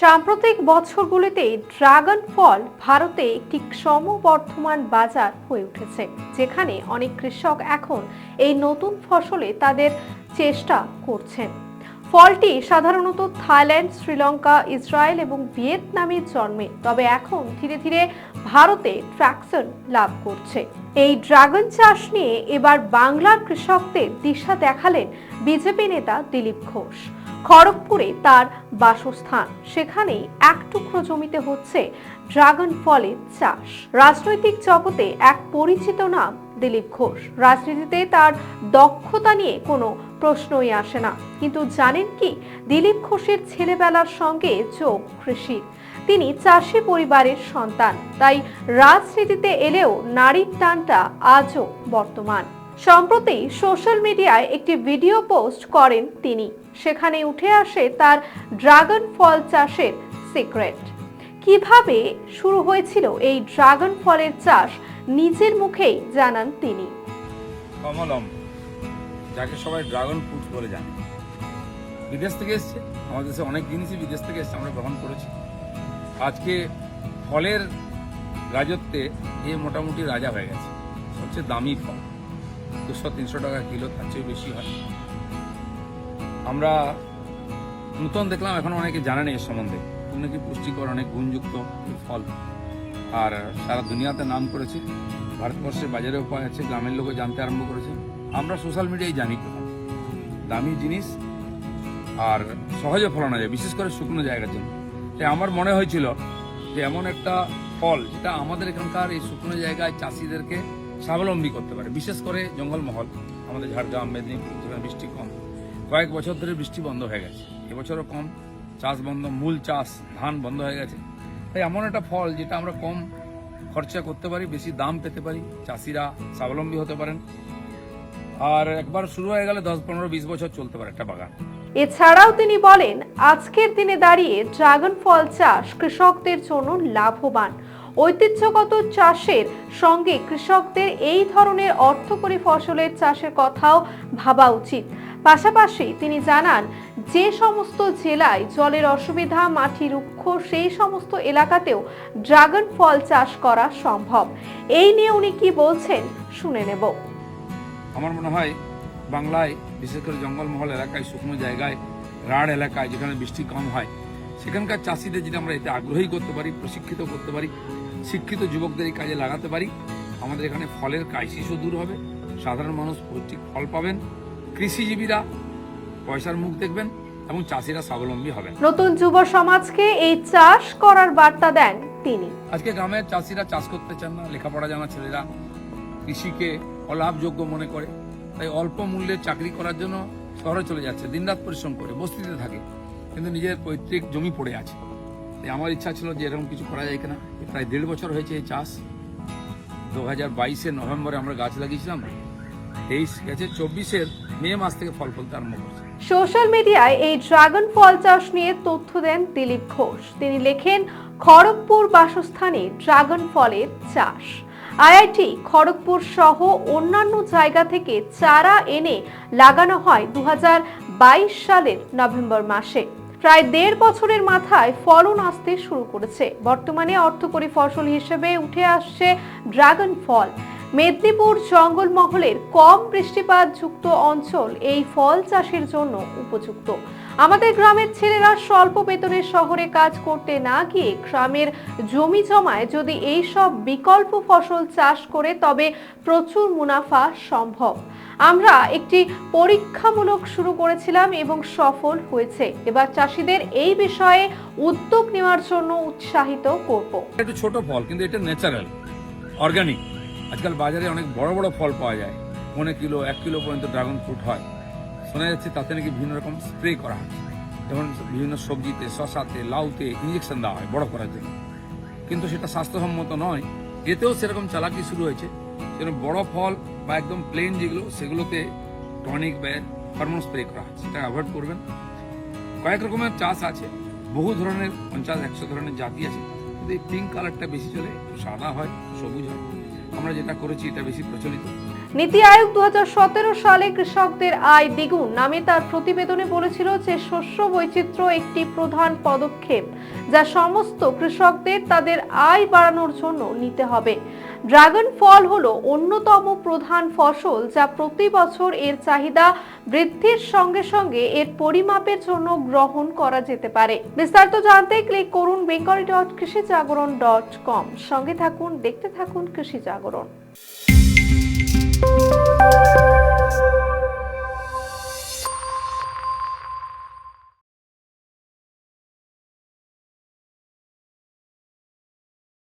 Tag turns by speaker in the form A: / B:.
A: সাম্প্রতিক বছরগুলিতে ড্রাগন ফল ভারতে একটি ক্রমবর্ধমান বাজার হয়ে উঠেছে, যেখানে অনেক কৃষক এখন এই নতুন ফসলে তাদের চেষ্টা করছেন। ফলটি সাধারণত থাইল্যান্ড, শ্রীলঙ্কা, ইসরায়েল এবং ভিয়েতনামে জন্মে, তবে এখন ধীরে ধীরে ভারতে ট্র্যাকশন লাভ করছে। এই ড্রাগন চাষ নিয়ে এবার বাংলার কৃষকদের দিশা দেখালেন বিজেপি নেতা দিলীপ ঘোষ। খড়গপুরে তার বাসস্থান। সেখানেই এক টুকরো জমিতে হচ্ছে ড্রাগন ফলের চাষ। রাজনৈতিক জগতে এক পরিচিত নাম দিলীপ ঘোষ। রাজনীতিতে তার দক্ষতা নিয়ে কোনো প্রশ্নই আসে না। কিন্তু জানেন কি, দিলীপ ঘোষের ছেলেবেলার সঙ্গে যোগ কৃষির তিনি চাষি পরিবারের সন্তান, তাই রাজনীতিতে এলেও নারীর টানটা আজও বর্তমান। সম্প্রতি সোশ্যাল মিডিয়ায় একটি ভিডিও পোস্ট করেন তিনি। সেখানে উঠে আসে তার ড্রাগন ফল চাষের সিক্রেট। কীভাবে শুরু হয়েছিল এই ড্রাগন ফলের চাষ নিজের মুখেই জানান তিনি।
B: কমলম, যাকে সবাই ড্রাগন ফ্রুট বলে জানে। বিদেশ থেকে এসছে, আমাদের দেশে অনেক জিনিসই বিদেশ থেকে এসছে, আমরা গ্রহণ করেছি। আজকে ফলের রাজত্বে এ মোটামুটি রাজা হয়ে গেছে। সবচেয়ে দামি ফল। দুশো, তিনশো টাকা কিলো তার চেয়ে বেশি হয়। আমরা নূতন দেখলাম, এখন অনেকে জানে না এর সম্বন্ধে। নাকি পুষ্টিকর, অনেক গুণযুক্ত ফল। আর সারা দুনিয়াতে নাম করেছে। ভারতবর্ষের বাজারেও পাওয়া যাচ্ছে গ্রামের লোকও জানতে আরম্ভ করেছে। আমরা সোশ্যাল মিডিয়ায় জানি। দামি জিনিস আর সহজে ফলানো যায়, বিশেষ করে শুকনো জায়গার জন্য। তাই আমার মনে হয়েছিল যে এমন একটা ফল যেটা আমাদের এখানকার এই শুকনো জায়গায় চাষিদেরকে স্বাবলম্বী করতে পারে। বিশেষ করে জঙ্গলমহল, আমাদের ঝাড়গ্রাম, মেদিনীপুর, যেখানে বৃষ্টি কম। কয়েক বছর ধরে বৃষ্টি বন্ধ হয়ে গেছে। এবছরও কম। চাষ বন্ধ, মূল চাষ, ধান বন্ধ হয়ে গেছে। তাই এমন একটা ফল যেটা আমরা কম খরচা করতে পারি, বেশি দাম পেতে পারি, চাষিরা স্বাবলম্বী হতে পারেন। আর একবার শুরু হয়ে গেলে দশ, পনেরো, বিশ বছর চলতে পারে একটা বাগান।
A: এছাড়াও তিনি বলেন, আজকের দিনে দাঁড়িয়ে ড্রাগন ফল চাষ কৃষকদের জন্য লাভবান। ঐতিহ্যগত চাষের সঙ্গে কৃষকদের এই ধরনের অর্থকরী ফসলের চাষের কথাও ভাবা উচিত। পাশাপাশি তিনি জানান, যে সমস্ত জেলায় জলের অসুবিধা, মাটি রুক্ষ, সেই সমস্ত এলাকাতেও ড্রাগন ফল চাষ করা সম্ভব। এই নিয়ে উনি কি বলছেন শুনে নেব।
B: আমার মনে হয় বাংলায়, বিশেষ করে জঙ্গলমহল এলাকায়, শুকনো জায়গায়, রাঢ় এলাকায় যেখানে বৃষ্টি কম হয়, সেখানকার চাষিদের যদি আমরা এতে আগ্রহী করতে পারি, প্রশিক্ষিত করতে পারি শিক্ষিত যুবকদের এই কাজে লাগাতে পারি। আমাদের এখানে ফলের ক্রাইসিসও দূর হবে। সাধারণ মানুষ পৌষ্টিক ফল পাবেন। কৃষিজীবীরা পয়সার মুখ দেখবেন এবং চাষিরা স্বাবলম্বী হবেন।
A: নতুন যুব সমাজকে এই চাষ করার বার্তা দেন তিনি।
B: আজকে গ্রামের চাষিরা চাষ করতে চান না লেখাপড়া জানা ছেলেরা কৃষিকে অলাভযোগ্য মনে করে। তাই অল্প মূল্যে চাকরি করার জন্য শহরে চলে যাচ্ছে দিনরাত পরিশ্রম করে বস্তিতে থাকে কিন্তু নিজের পৈতৃক জমি পড়ে আছে। আমার ইচ্ছা ছিল যে এরকম কিছু করা যায় কিনা। প্রায় দেড় বছর হয়েছে এই চাষ। দু হাজার বাইশে নভেম্বরে আমরা গাছ লাগিয়েছিলাম। তেইশ গেছে, চব্বিশের মে মাস থেকে ফল ফলতে আরম্ভ করছে।
A: সোশ্যাল মিডিয়ায় এই ড্রাগন ফল চাষ নিয়ে তথ্য দেন দিলীপ ঘোষ। তিনি লেখেন, খড়গপুর বাসস্থানে ড্রাগন ফলের চাষ। আইআইটি খড়গপুর সহ অন্যান্য জায়গা থেকে চারা এনে লাগানো হয় দু হাজার বাইশ সালের নভেম্বর মাসে। প্রায় দেড় বছরের মাথায় ফলন আসতে শুরু করেছে। বর্তমানে অর্থকরী ফসল হিসেবে উঠে আসছে ড্রাগন ফল। মেদিনীপুর জঙ্গলমহলের কম বৃষ্টিপাত যুক্ত অঞ্চল এই ফল চাষের জন্য উপযুক্ত। আমাদের গ্রামের ছেলেরা স্বল্প বেতনের শহরে কাজ করতে না গিয়ে গ্রামের জমি জমায় যদি এই সব বিকল্প ফসল চাষ করে তবে প্রচুর মুনাফা সম্ভব। আমরা একটি পরীক্ষামূলক শুরু করেছিলাম এবং সফল হয়েছে। এবার চাষিদের এই বিষয়ে উদ্যোগ নেওয়ার জন্য উৎসাহিত করব।
B: একটু ছোট ফল, কিন্তু এটা ন্যাচারাল অর্গানিক আজকাল বাজারে অনেক বড় বড় ফল পাওয়া যায়। পনেরো কিলো, এক কিলো পর্যন্ত ড্রাগন ফ্রুট হয়। শোনা যাচ্ছে তাতে নাকি বিভিন্ন রকম স্প্রে করা হয়। যেমন বিভিন্ন সবজিতে শশাতে লাউতে ইঞ্জেকশন দেওয়া হয় বড় করার জন্য। কিন্তু সেটা স্বাস্থ্যসম্মত নয়। এতেও সেরকম চালাকি শুরু হয়েছে। যেরকম বড় ফল বা একদম প্লেন যেগুলো, সেগুলোতে টনিক বা হরমোন স্প্রে করা হয়। সেটা অ্যাভয়েড করবেন। কয়েক রকমের চাষ আছে। বহু ধরনের, পঞ্চাশ, একশো ধরনের জাতি আছে। কিন্তু এই পিঙ্ক কালারটা বেশি চলে, সাদা হয়, সবুজ হয়। আমরা যেটা করেছি, এটা বেশি প্রচলিত।
A: নীতি আয়োগ দু হাজার সতেরো সালে কৃষকদের আয় দ্বিগুণ নামে তার প্রতিবেদনে বলেছিল যে শস্য বৈচিত্র্য একটি প্রধান পদক্ষেপ যা সমস্ত কৃষকদের তাদের আয় বাড়ানোর জন্য নিতে হবে। ড্রাগন ফল হলো অন্যতম প্রধান ফসল যা প্রতি বছর এর চাহিদা বৃদ্ধির সঙ্গে সঙ্গে এর পরিমাপের জন্য গ্রহণ করা যেতে পারে। বিস্তারিত জানতে ক্লিক করুন বেঙ্গলি ডট কৃষি জাগরণ ডট কম। সঙ্গে থাকুন, দেখতে থাকুন কৃষি জাগরণ।